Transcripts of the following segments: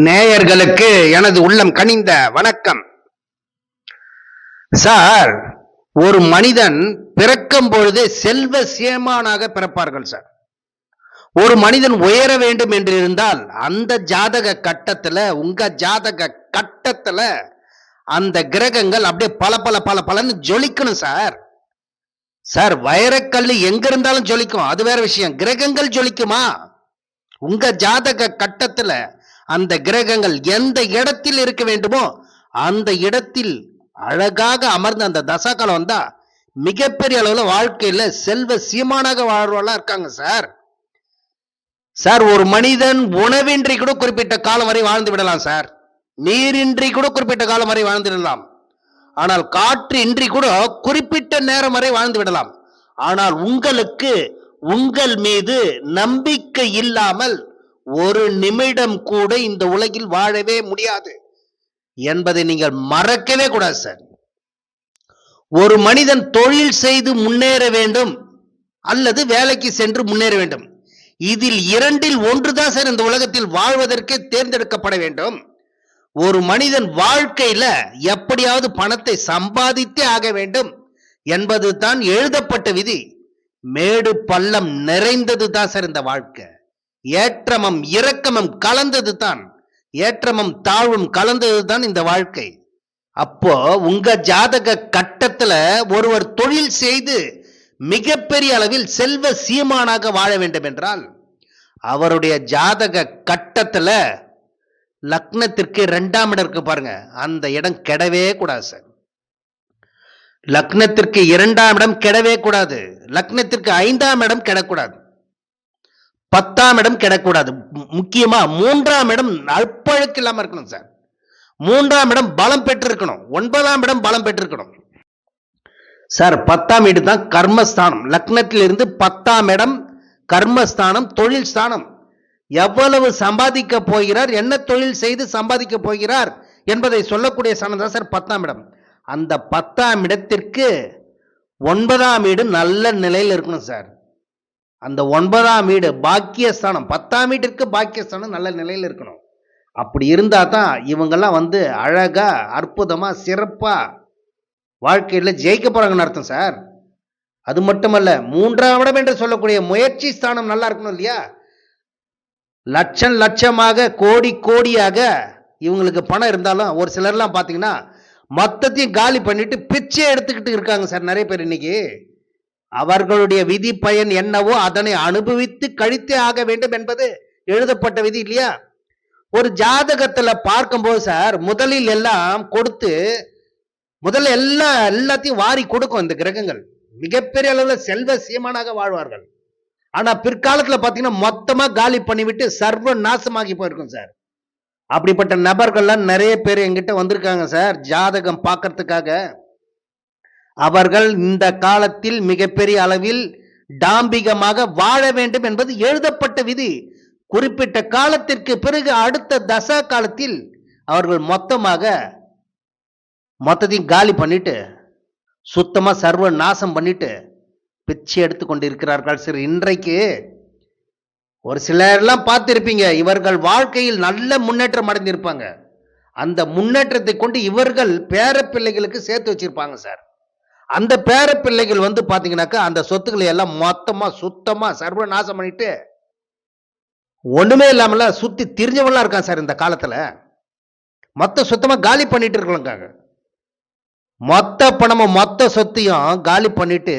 நேயர்களுக்கு எனது உள்ளம் கனிந்த வணக்கம். சார் ஒரு மனிதன் பிறக்கும் பொழுது செல்வ சேமானாக பிறப்பார்கள் சார். ஒரு மனிதன் உயர வேண்டும் என்று இருந்தால் அந்த ஜாதக கட்டத்துல உங்க ஜாதக கட்டத்துல அந்த கிரகங்கள் அப்படியே பல பல பல பலன்னு ஜொலிக்கணும் சார். சார் வைரக்கல் எங்க இருந்தாலும் ஜொலிக்கும். அது வேற விஷயம். கிரகங்கள் ஜொலிக்குமா? உங்க ஜாதக கட்டத்துல அந்த கிரகங்கள் எந்த இடத்தில் இருக்க வேண்டுமோ அந்த இடத்தில் அழகாக அமர்ந்த அந்த தசாகாலம் வந்தா மிகப்பெரிய அளவில் வாழ்க்கையில் செல்வ சீமானாக வாழ்றவெல்லாம் இருக்காங்க சார். சார் ஒரு மனிதன் உணவின்றி கூட குறிப்பிட்ட காலம் வரை வாழ்ந்து விடலாம் சார். நீரின்றி கூட குறிப்பிட்ட காலம் வரை வாழ்ந்து விடலாம். ஆனால் காற்று இன்றி கூட குறிப்பிட்ட நேரம் வரை வாழ்ந்து விடலாம். ஆனால் உங்களுக்கு உங்கள் மீது நம்பிக்கை இல்லாமல் ஒரு நிமிடம் கூட இந்த உலகில் வாழவே முடியாது என்பதை நீங்கள் மறக்கவே கூடாது சார். ஒரு மனிதன் தொழில் செய்து முன்னேற வேண்டும் அல்லது வேலைக்கு சென்று முன்னேற வேண்டும். இதில் இரண்டில் ஒன்றுதான் சார் இந்த உலகத்தில் வாழ்வதற்கே தேர்ந்தெடுக்கப்பட வேண்டும். ஒரு மனிதன் வாழ்க்கையில எப்படியாவது பணத்தை சம்பாதித்தே ஆக வேண்டும் என்பது தான் எழுதப்பட்ட விதி. மேடு பள்ளம் நிறைந்தது தான் சார் இந்த வாழ்க்கை. ஏற்றமும் இரக்கமும் கலந்தது தான் ஏற்றமும் தாழ்வும் கலந்தது தான் இந்த வாழ்க்கை. அப்போ உங்க ஜாதக கட்டத்துல ஒருவர் தொழில் செய்து மிகப்பெரிய அளவில் செல்வ சீமானாக வாழ வேண்டும் என்றால் அவருடைய ஜாதக கட்டத்துல லக்னத்திற்கு இரண்டாம் இடம் இருக்கு பாருங்க. அந்த இடம் கெடவே கூடாது சார். லக்னத்திற்கு இரண்டாம் இடம் கெடவே கூடாது. லக்னத்திற்கு ஐந்தாம் இடம் கெடக்கூடாது. பத்தாம் இடம் கிடக்கூடாது. முக்கியமா மூன்றாம் இடம் அற்பழுக்கு இல்லாம இருக்கணும் சார். மூன்றாம் இடம் பலம் பெற்றிருக்கணும். ஒன்பதாம் இடம் பலம் பெற்றிருக்கணும். சார் பத்தாம் வீடு தான் கர்மஸ்தானம். லக்னத்தில் இருந்து பத்தாம் இடம் கர்மஸ்தானம் தொழில் ஸ்தானம். எவ்வளவு சம்பாதிக்க போகிறார் என்ன தொழில் செய்து சம்பாதிக்க போகிறார் என்பதை சொல்லக்கூடிய ஸ்தானம் தான் சார் பத்தாம் இடம். அந்த பத்தாம் இடத்திற்கு ஒன்பதாம் வீடு நல்ல நிலையில் இருக்கணும் சார். அந்த ஒன்பதாம் வீடு பாக்கியஸ்தானம். பத்தாம் வீட்டிற்கு பாக்கியஸ்தானம் நல்ல நிலையில் இருக்கணும். அப்படி இருந்தால் தான் இவங்கெல்லாம் வந்து அழகாக அற்புதமாக சிறப்பாக வாழ்க்கையில் ஜெயிக்க போகிறாங்கன்னு அர்த்தம் சார். அது மட்டுமல்ல மூன்றாம் இடம் என்று சொல்லக்கூடிய முயற்சி ஸ்தானம் நல்லா இருக்கணும் இல்லையா? லட்சம் லட்சமாக கோடி கோடியாக இவங்களுக்கு பணம் இருந்தாலும் ஒரு சிலர்லாம் பார்த்தீங்கன்னா மொத்தத்தையும் காலி பண்ணிட்டு பிச்சை எடுத்துக்கிட்டு இருக்காங்க சார் நிறைய பேர் இன்னைக்கு. அவர்களுடைய விதி பயன் என்னவோ அதனை அனுபவித்து கழித்தே ஆக வேண்டும் என்பது எழுதப்பட்ட விதி இல்லையா? ஒரு ஜாதகத்துல பார்க்கும்போது சார் முதலில் எல்லாம் கொடுத்து முதல்ல எல்லா எல்லாத்தையும் வாரி கொடுக்கும் இந்த கிரகங்கள். மிகப்பெரிய அளவில் செல்வ சீமானாக வாழ்வார்கள். ஆனா பிற்காலத்துல பாத்தீங்கன்னா மொத்தமா காலி பண்ணிவிட்டு சர்வ நாசமாகி போயிருக்கும் சார். அப்படிப்பட்ட நபர்கள்லாம் நிறைய பேர் எங்கிட்ட வந்திருக்காங்க சார் ஜாதகம் பார்க்கறதுக்காக. அவர்கள் இந்த காலத்தில் மிகப்பெரிய அளவில் டாம்பிகமாக வாழ வேண்டும் என்பது எழுதப்பட்ட விதி. குறிப்பிட்ட காலத்திற்கு பிறகு அடுத்த தசா காலத்தில் அவர்கள் மொத்தமாக மொத்தத்தையும் காலி பண்ணிட்டு சுத்தமாக சர்வ நாசம் பண்ணிட்டு பிச்சை எடுத்து கொண்டிருக்கிறார்கள். சரி இன்றைக்கு ஒரு சிலர்லாம் பார்த்துருப்பீங்க இவர்கள் வாழ்க்கையில் நல்ல முன்னேற்றம் அடைந்திருப்பாங்க. அந்த முன்னேற்றத்தை கொண்டு இவர்கள் பேர பிள்ளைகளுக்கு சேர்த்து வச்சிருப்பாங்க சார். அந்த பேர பிள்ளைகள் வந்து பார்த்தீங்கன்னாக்கா அந்த சொத்துக்களை எல்லாம் மொத்தமாக சுத்தமாக சர்வ நாசம் பண்ணிட்டு ஒன்றுமே இல்லாமல சுற்றி திரிஞ்சவன்லாம் இருக்கான் சார் இந்த காலத்தில். மொத்த சுத்தமாக காலி பண்ணிட்டு இருக்கலங்காங்க மொத்த பணமும் மொத்த சொத்தையும் காலி பண்ணிட்டு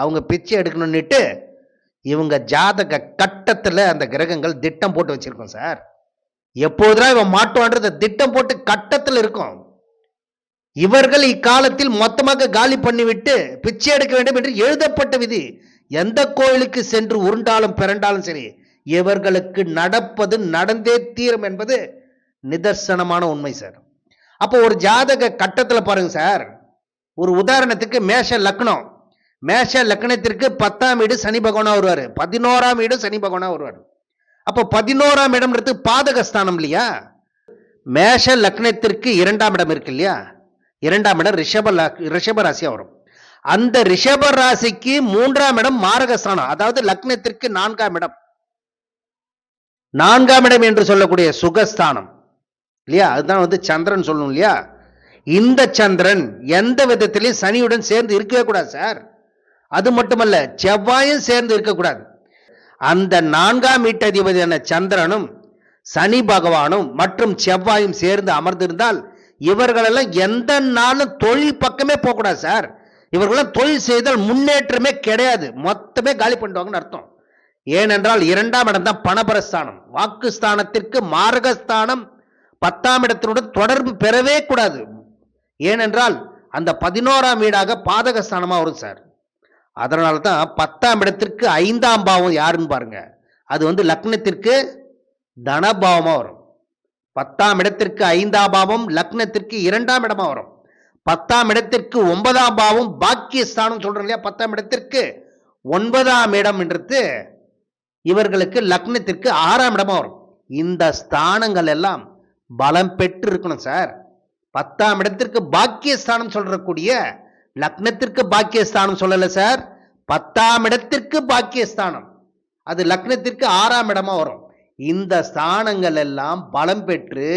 அவங்க பிச்சை எடுக்கணும்னுட்டு இவங்க ஜாதக கட்டத்தில் அந்த கிரகங்கள் திட்டம் போட்டு வச்சுருக்கோம் சார். எப்போதுதான் இவன் மாட்டுவான்றது திட்டம் போட்டு கட்டத்தில் இருக்கும். இவர்கள் இக்காலத்தில் மொத்தமாக காலி பண்ணிவிட்டு பிச்சை எடுக்க வேண்டும் என்று எழுதப்பட்ட விதி. எந்த கோயிலுக்கு சென்று உருண்டாலும் பிறண்டாலும் சரி இவர்களுக்கு நடப்பது நடந்தே தீரும் என்பது நிதர்சனமான உண்மை சார் அப்போ ஒரு ஜாதக கட்டத்தில் பாருங்க சார் ஒரு உதாரணத்துக்கு மேஷ லக்னம். மேஷ லக்னத்திற்கு பத்தாம் வீடு சனி பகவானா வருவார். பதினோராம் வீடு சனி பகவானா வருவார். அப்போ பதினோராம் இடம்ன்றது பாதகஸ்தானம் இல்லையா? மேஷ லக்னத்திற்கு இரண்டாம் இடம் இருக்கு இல்லையா? இரண்டாம் இடம் ரிஷப ரிஷப ராசியா வரும். அந்த ரிஷப ராசிக்கு மூன்றாம் இடம் மாரகஸ்தானம் அதாவது லக்னத்திற்கு நான்காம் இடம். நான்காம் இடம் என்று சொல்லக்கூடிய சுகஸ்தானம் இல்லையா? அதுதான் வந்து சந்திரன் சொல்லணும் இல்லையா? இந்த சந்திரன் எந்த விதத்திலையும் சனியுடன் சேர்ந்து இருக்கவே கூடாது சார். அது மட்டுமல்ல செவ்வாயும் சேர்ந்து இருக்கக்கூடாது. அந்த நான்காம் வீட்டதிபதியான சந்திரனும் சனி பகவானும் மற்றும் செவ்வாயும் சேர்ந்து அமர்ந்திருந்தால் இவர்களெல்லாம் எந்த நாளும் தொழில் பக்கமே போகக்கூடாது சார். இவர்களெல்லாம் தொழில் செய்தால் முன்னேற்றமே கிடையாது. மொத்தமே காலி பண்ணுவாங்கன்னு அர்த்தம். ஏனென்றால் இரண்டாம் இடம் தான் பணபரஸ்தானம். வாக்குஸ்தானத்திற்கு மார்கஸ்தானம் பத்தாம் இடத்தினுடன் தொடர்பு பெறவே கூடாது. ஏனென்றால் அந்த பதினோராம் வீடாக பாதகஸ்தானமாக வரும் சார். அதனால தான் பத்தாம் இடத்திற்கு ஐந்தாம் பாவம் யாருன்னு பாருங்க. அது வந்து லக்னத்திற்கு தனபாவமாக வரும். பத்தாம் இடத்திற்கு ஐந்தாம் பாவம் லக்னத்திற்கு இரண்டாம் இடமா வரும். பத்தாம் இடத்திற்கு ஒன்பதாம் பாவம் பாக்கியஸ்தானம் சொல்றோம் இல்லையா? பத்தாம் இடத்திற்கு ஒன்பதாம் இடம் என்றது இவர்களுக்கு லக்னத்திற்கு ஆறாம் இடமா வரும். இந்த ஸ்தானங்கள் எல்லாம் பலம் பெற்று இருக்கணும் சார். பத்தாம் இடத்திற்கு பாக்கியஸ்தானம் சொல்றக்கூடிய லக்னத்திற்கு பாக்கியஸ்தானம் சொல்லலை சார். பத்தாம் இடத்திற்கு பாக்கியஸ்தானம். அது லக்னத்திற்கு ஆறாம் இடமா வரும். இந்த ஸ்தானங்கள் எல்லாம் பலம் பெற்று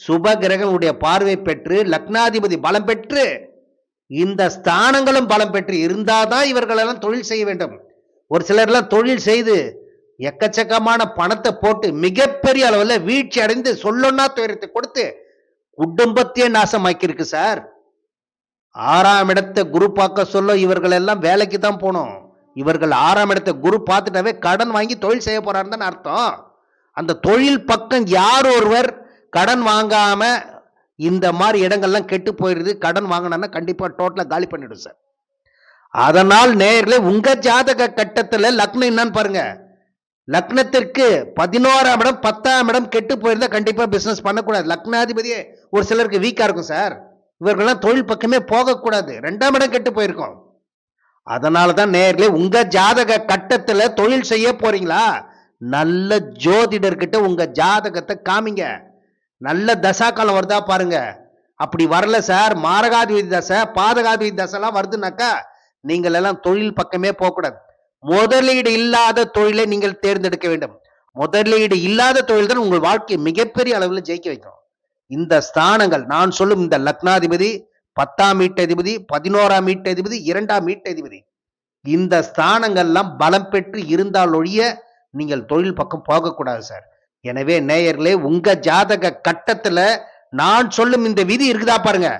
சுப கிரகங்களுடைய பார்வை பெற்று லக்னாதிபதி பலம் பெற்று இந்த ஸ்தானங்களும் பலம் பெற்று இருந்தால் தான் இவர்களெல்லாம் தொழில் செய்ய வேண்டும். ஒரு சிலர்லாம் தொழில் செய்து எக்கச்சக்கமான பணத்தை போட்டு மிகப்பெரிய அளவில் வீழ்ச்சி அடைந்து சொல்லொன்னா துயரத்தை கொடுத்து குடும்பத்தையே நாசமாக்கியிருக்கு சார். ஆறாம் இடத்தை குரு பார்க்க சொல்ல இவர்கள் எல்லாம் வேலைக்கு தான் போகணும் இவர்கள் ஆறாம் இடத்தை குரு பார்த்துட்டாவே கடன் வாங்கி தொழில் செய்ய போறாருன்னு அர்த்தம். அந்த தொழில் பக்கம் யார் ஒருவர் கடன் வாங்காம இந்த மாதிரி இடங்கள்லாம் கெட்டு போயிடுது கடன் வாங்கினா கண்டிப்பா டோட்டலா காலி பண்ணிடும் சார். அதனால் நேயர்களே உங்க ஜாதக கட்டத்தில் லக்னம் என்னன்னு பாருங்க. லக்னத்திற்கு பதினோராம் இடம் பத்தாம் இடம் கெட்டு போயிருந்தா கண்டிப்பா பிசினஸ் பண்ணக்கூடாது. லக்னாதிபதியே ஒரு சிலருக்கு வீக்கா இருக்கும் சார். இவர்கள்லாம் தொழில் பக்கமே போகக்கூடாது. ரெண்டாம் இடம் கெட்டு போயிருக்கோம். அதனால தான் நேர்களே உங்க ஜாதக கட்டத்தில் தொழில் செய்ய போறீங்களா? நல்ல ஜோதிடர்கிட்ட உங்க ஜாதகத்தை காமிங்க. நல்ல தசா காலம் வருதா பாருங்க. அப்படி வரல சார். மாரகாதிபதி தசை பாதகாதிபதி தசைலாம் வருதுனாக்கா நீங்கள் எல்லாம் தொழில் பக்கமே போகக்கூடாது. முதலீடு இல்லாத தொழிலை நீங்கள் தேர்ந்தெடுக்க வேண்டும். முதலீடு இல்லாத தொழில் தான் உங்கள் வாழ்க்கையை மிகப்பெரிய அளவில் ஜெயிக்க வைக்கும். இந்த ஸ்தானங்கள் நான் சொல்லும் இந்த லக்னாதிபதி பத்தாம் வீட்டதிபதி பதினோராம் வீட்டதிபதி இரண்டாம் வீட்டதிபதி. இந்த ஸ்தானங்கள்லாம் பலம் பெற்று இருந்தால் ஒழிய நீங்கள் தொழில் பக்கம் போகக்கூடாது சார் எனவே நேயர்களே உங்க ஜாதக கட்டத்துல நான் சொல்லும் இந்த விதி இருக்குதா பாருங்க.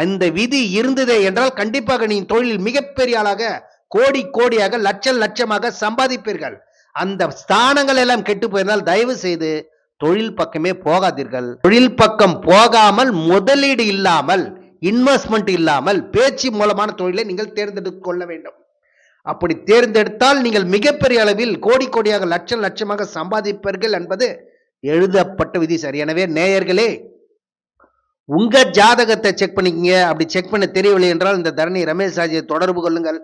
அந்த விதி இருந்ததே என்றால் கண்டிப்பாக நீ தொழிலில் மிகப்பெரிய ஆளாக கோடி கோடியாக லட்சம் லட்சமாக சம்பாதிப்பீர்கள். அந்த ஸ்தானங்கள் எல்லாம் கெட்டு போயிருந்தால் தயவு செய்து தொழில் பக்கமே போகாதீர்கள். தொழில் பக்கம் போகாமல் முதலீடு இல்லாமல் இன்வெஸ்ட்மெண்ட் இல்லாமல் பேச்சு மூலமான தொழிலை நீங்கள் தேர்ந்தெடுத்து கொள்ள வேண்டும். அப்படி தேர்ந்தெடுத்தால் நீங்கள் மிகப்பெரிய அளவில் கோடி கோடியாக லட்சம் லட்சமாக சம்பாதிப்பீர்கள் என்பது எழுதப்பட்ட விதி சார். எனவே நேயர்களே உங்க ஜாதகத்தை செக் பண்ணிக்கங்க. அப்படி செக் பண்ண தெரியவில்லை என்றால் இந்த தரணி ரமேஷ் ராஜை தொடர்பு கொள்ளுங்கள்.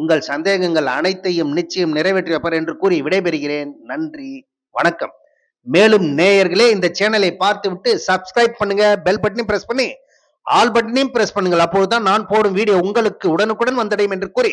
உங்கள் சந்தேகங்கள் அனைத்தையும் நிச்சயம் நிறைவேற்றி வைப்பார் என்று கூறி விடைபெறுகிறேன். நன்றி வணக்கம். மேலும் நேயர்களே இந்த சேனலை பார்த்து விட்டு சப்ஸ்கிரைப் பண்ணுங்க பெல் பட்டனையும் பிரஸ் பண்ணி ஆல் பட்டனையும் பிரஸ் பண்ணுங்கள். அப்போதுதான் நான் போடும் வீடியோ உங்களுக்கு உடனுக்குடன் வந்தடையும் என்று கூறி